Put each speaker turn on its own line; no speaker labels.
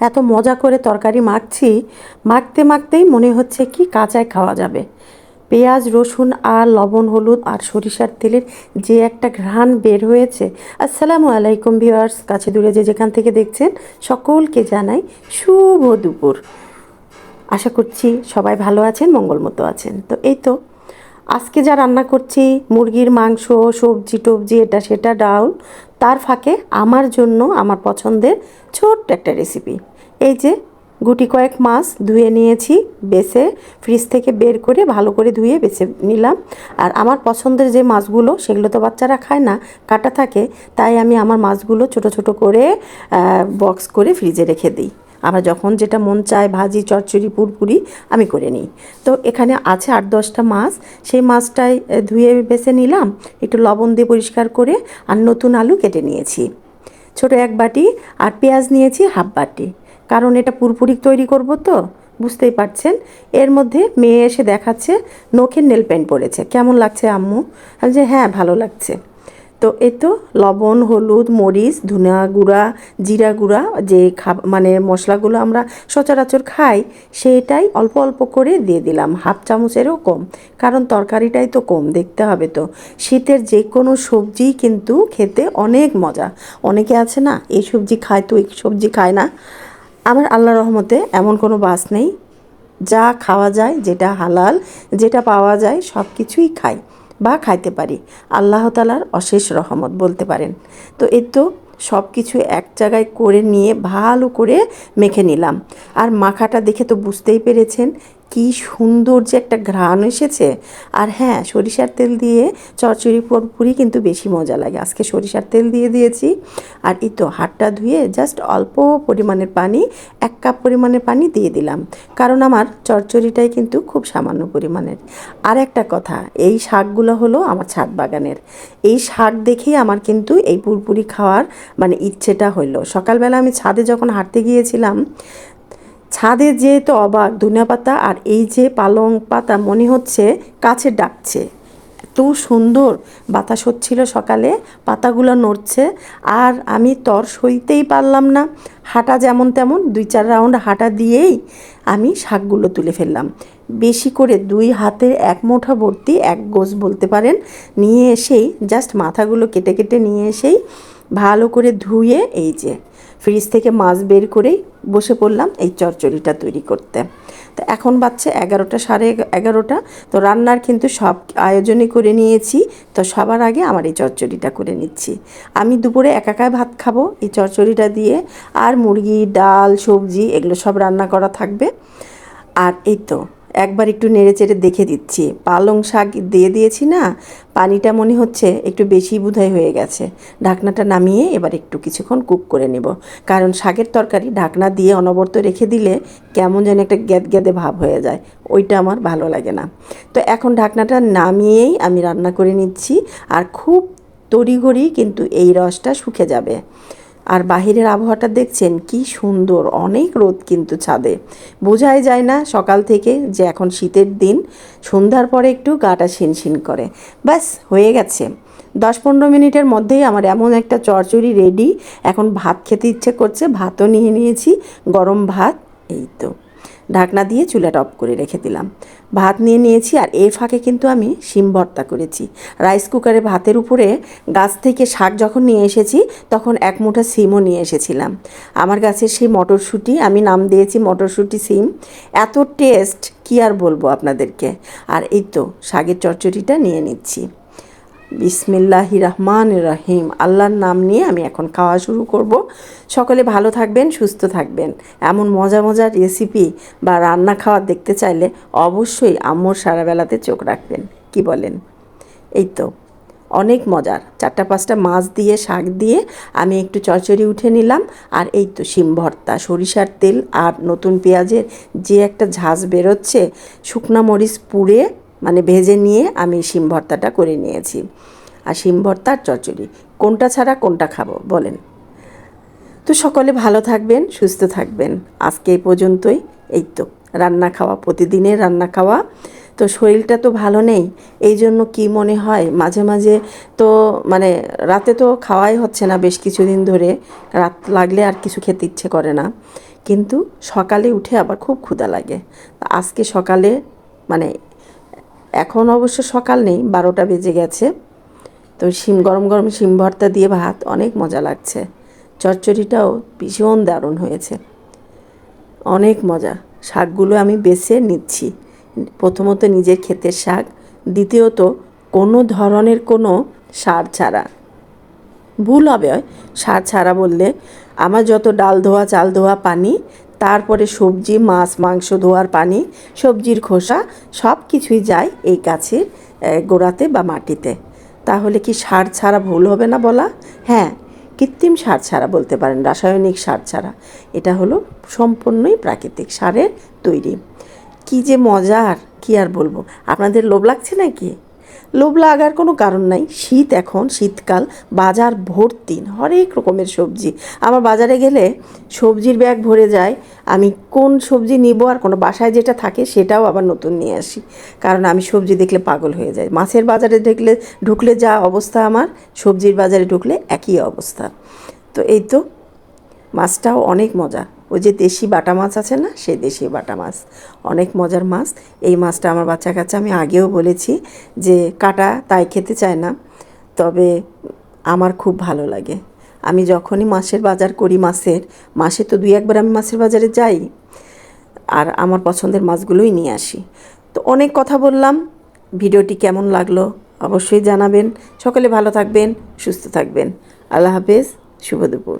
এত মজা করে তরকারি মাখছি, মাখতে মাখতেই মনে হচ্ছে কি কাঁচায় খাওয়া যাবে। পেঁয়াজ, রসুন আর লবণ, হলুদ আর সরিষার তেলের যে একটা ঘ্রাণ বের হয়েছে। আসসালামু আলাইকুম ভিউয়ার্স, কাছে দূরে যে যেখান থেকে দেখছেন, সকলকে জানাই শুভ দুপুর। আশা করছি সবাই ভালো আছেন, মঙ্গলমতো আছেন। তো এই তো আজকে যা রান্না করছি, মুরগির মাংস, সবজি টবজি, এটা সেটা ডাউল, তার ফাঁকে আমার জন্য আমার পছন্দের ছোট্ট একটা রেসিপি এই যে গুটি কয়েক মাছ ধুয়ে নিয়েছি, বেছে ফ্রিজ থেকে বের করে ভালো করে ধুয়ে বেছে নিলাম। আর আমার পছন্দের যে মাছগুলো, সেগুলো তো বাচ্চারা খায় না, কাটা থাকে, তাই আমি আমার মাছগুলো ছোট ছোট করে বক্স করে ফ্রিজে রেখে দিই। আবার যখন যেটা মন চায়, ভাজি, চচ্চড়ি, পুরপুরি, আমি করে নিই। তো এখানে আছে আট দশটা মাছ। সেই মাছটাই ধুয়ে বেছে নিলাম, একটু লবণ দিয়ে পরিষ্কার করে আর নতুন আলু কেটে নিয়েছি। ছোট এক বাটি আর পেঁয়াজ নিয়েছি হাফ বাটি। কারণ এটা পুরপুরি তৈরি করব তো, বুঝতেই পারছেন? এর মধ্যে মেয়ে এসে দেখাচ্ছে, নখের নেল পেন্ট পড়েছে কেমন লাগছে আম্মু? আমি যে হ্যাঁ ভালো লাগছে। তো এ তো লবণ, হলুদ, মরিচ, ধনিয়া গুঁড়া, জিরা গুঁড়া, যে খাব মানে মশলাগুলো আমরা সচরাচর খাই, সেটাই অল্প অল্প করে দিয়ে দিলাম। হাফ চামচেরও কম, কারণ তরকারিটাই তো কম, দেখতে হবে তো। শীতের যে কোনো সবজি কিন্তু খেতে অনেক মজা। অনেকে আছে না, এই সবজি খায়, তো এই সবজি খায় না। আমার আল্লাহ রহমতে এমন কোনো বাস নেই। যা খাওয়া যায়, যেটা হালাল, যেটা পাওয়া যায় সব কিছুই খাই। বা খাইতে পারি। আল্লাহ তালার অশেষ রহমত বলতে পারেন। তো এ তো সব কিছু এক জায়গায় করে নিয়ে ভালো করে মেখে নিলাম। আর মাখাটা দেখে তো বুঝতেই পেরেছেন কি সুন্দর যে একটা ঘ্রাণ এসেছে। আর হ্যাঁ সরিষার তেল দিয়ে চচ্চড়ি পুরি কিন্তু বেশি মজা লাগে। আজকে সরিষার তেল দিয়ে দিয়েছি। আর এই তো হাতটা ধুয়ে জাস্ট অল্প পরিমাণের পানি, এক কাপ পরিমাণের পানি দিয়ে দিলাম। কারণ আমার চচ্চড়িটাই কিন্তু খুব সামান্য পরিমাণের। আর একটা কথা, এই শাকগুলো হলো আমার ছাদ বাগানের। এই শাক দেখেই আমার কিন্তু এই পুরপুরি খাওয়ার মানে ইচ্ছেটা হলো সকালবেলা আমি ছাদে যখন হাঁটতে গিয়েছিলাম ছাদে যেহেতু অবাক ধনিয়া পাতা আর এই যে পালং পাতা মনে হচ্ছে কাছে ডাকছে। এত সুন্দর বাতাস হচ্ছিল সকালে, পাতাগুলো নড়ছে আর আমি তর সইতেই পারলাম না। হাঁটা যেমন তেমন দুই চার রাউন্ড হাঁটা দিয়েই আমি শাকগুলো তুলে ফেললাম। বেশি করে দুই হাতের এক মুঠা ভর্তি এক গোছ বলতে পারেন। নিয়ে এসেই জাস্ট মাথাগুলো কেটে কেটে নিয়ে এসেই ভালো করে ধুয়ে এই যে ফ্রিজ থেকে মাছ বের করেই বসে পড়লাম এই চচ্চড়িটা তৈরি করতে। তো এখন বাচ্চা এগারোটা, সাড়ে এগা- এগারোটা। তো রান্নার কিন্তু সব আয়োজনই করে নিয়েছি। তো সবার আগে আমার এই চচ্চড়িটা করে নিচ্ছি। আমি দুপুরে একাকায় ভাত খাব এই চচ্চড়িটা দিয়ে। আর মুরগি, ডাল, সবজি, এগুলো সব রান্না করা থাকবে। আর এই তো একবার একটু নেড়ে চেড়ে দেখে দিচ্ছি। পালং শাক দিয়ে দিয়েছি না, পানিটা মনে হচ্ছে একটু বেশি বোধহয় হয়ে গেছে। ঢাকনাটা নামিয়ে এবার একটু কিছুক্ষণ কুক করে নেব। কারণ শাকের তরকারি ঢাকনা দিয়ে অনবরত রেখে দিলে কেমন যেন একটা গ্যাদ গ্যাদে ভাব হয়ে যায়। ওইটা আমার ভালো লাগে না। তো এখন ঢাকনাটা নামিয়েই আমি রান্না করে নিচ্ছি। আর খুব তড়িঘড়ি কিন্তু এই রসটা শুকে যাবে। আর বাহিরের আবহাওয়াটা দেখছেন কি সুন্দর, অনেক রোদ কিন্তু ছাদে। বোঝাই যায় না সকাল থেকে যে এখন শীতের দিন, সন্ধ্যার পরে একটু গাটা শিনশিন করে। ব্যাস, হয়ে গেছে। দশ পনেরো মিনিটের মধ্যেই আমার এমন একটা চরচড়ি রেডি। এখন ভাত খেতে ইচ্ছে করছে, ভাতও নিয়ে নিয়েছি, গরম ভাত, এই তো। ঢাকনা দিয়ে চুলাটা অফ করে রেখে দিলাম। ভাত নিয়ে নিয়েছি আর এর ফাঁকে কিন্তু আমি শিম ভর্তা করেছি। রাইস কুকারে ভাতের উপরে গাছ থেকে শাক যখন নিয়ে এসেছি, তখন এক মুঠা সিমও নিয়ে এসেছিলাম। আমার গাছের সেই মটরশুঁটি, আমি নাম দিয়েছি মটরশুঁটি সিম। এত টেস্ট, কি আর বলব আপনাদেরকে? আর এই তো, শাকের চচ্চড়িটা নিয়ে নিচ্ছি। বিসমিল্লাহি রহমান রহিম আল্লাহর নাম নিয়ে আমি এখন খাওয়া শুরু করব। সকলে ভালো থাকবেন, সুস্থ থাকবেন। এমন মজা মজার রেসিপি বা রান্না খাওয়া দেখতে চাইলে অবশ্যই আম্মুর সারাবেলাতে চোখ রাখবেন। কি বলেন? এই তো, অনেক মজার। চারটা পাঁচটা মাছ দিয়ে, শাক দিয়ে আমি একটু চচ্চড়ি উঠে নিলাম। আর এই তো শিম ভর্তা, সরিষার তেল আর নতুন পেঁয়াজের যে একটা ঝাঁজ বেরোচ্ছে, শুকনা মরিচ পুড়ে মানে ভেজে নিয়ে আমি শিম ভর্তাটা করে নিয়েছি। আর শিম ভর্তা আর চচ্চড়ি, কোনটা ছাড়া কোনটা খাব বলেন। তো সকলে ভালো থাকবেন, সুস্থ থাকবেন। আজকে এই পর্যন্তই, এই তো রান্না খাওয়া, প্রতিদিনের রান্না খাওয়া। তো শরীরটা তো ভালো নেই, এই জন্য কি মনে হয়, মাঝে মাঝে তো মানে রাতে তো খাওয়াই হচ্ছে না বেশ কিছুদিন ধরে, রাত লাগলে আর কিছু খেতে ইচ্ছে করে না। কিন্তু সকালে উঠে আবার খুব ক্ষুধা লাগে। আজকে সকালে মানে এখন অবশ্য সকাল নেই, বারোটা বেজে গেছে। তো শিম, গরম গরম শিম ভর্তা দিয়ে ভাত, অনেক মজা লাগছে। চচ্চড়িটাও ভীষণ দারুণ হয়েছে। অনেক মজা। শাকগুলো আমি বেছে নিচ্ছি। প্রথমত নিজের ক্ষেতের শাক, দ্বিতীয়ত কোনো ধরনের কোনো সার ছাড়া। ভুল হবে, সার ছাড়া বললে আমার যত ডাল ধোয়া, চাল ধোয়া, পানি তারপরে সবজি, মাছ, মাংস, ধোয়ার পানি, সবজির খোসা সব কিছুই যায় এই গাছের গোড়াতে বা মাটিতে। তাহলে কি সার ছাড়া ভুল হবে না বলা? হ্যাঁ কৃত্রিম সার ছাড়া বলতে পারেন, রাসায়নিক সার ছাড়া। এটা হলো সম্পূর্ণই প্রাকৃতিক সারের তৈরি। কি যে মজার, কি আর বলব? আপনাদের লোভ লাগছে নাকি? লোভ লাগার কোনো কারণ নাই। শীত এখন, শীতকাল, বাজার ভর্তি হরেক রকমের সবজি। আমার বাজারে গেলে সবজির ব্যাগ ভরে যায়। আমি কোন সবজি নিব আর কোনো বাসায় যেটা থাকে সেটাও আবার নতুন নিয়ে আসি। কারণ আমি সবজি দেখলে পাগল হয়ে যাই। মাছের বাজারে দেখলে, ঢুকলে যা অবস্থা আমার, সবজির বাজারে ঢুকলে একই অবস্থা। তো এই তো, মাছটাও অনেক মজা। ওই যে দেশি বাটা মাছ আছে না সেই দেশি বাটা মাছ। অনেক মজার মাছ। এই মাছটা আমার বাচ্চা কাছে আমি আগেও বলেছি যে কাটা তাই খেতে চায় না, তবে আমার খুব ভালো লাগে। আমি যখনই মাছের বাজার করি মাছের, মাসে তো দুই একবার আমি মাছের বাজারে যাই, আর আমার পছন্দের মাছগুলোই নিয়ে আসি। তো অনেক কথা বললাম, ভিডিওটি কেমন লাগল অবশ্যই জানাবেন। সকলে ভালো থাকবেন, সুস্থ থাকবেন। আল্লাহ হাফেজ, শুভ দুপুর।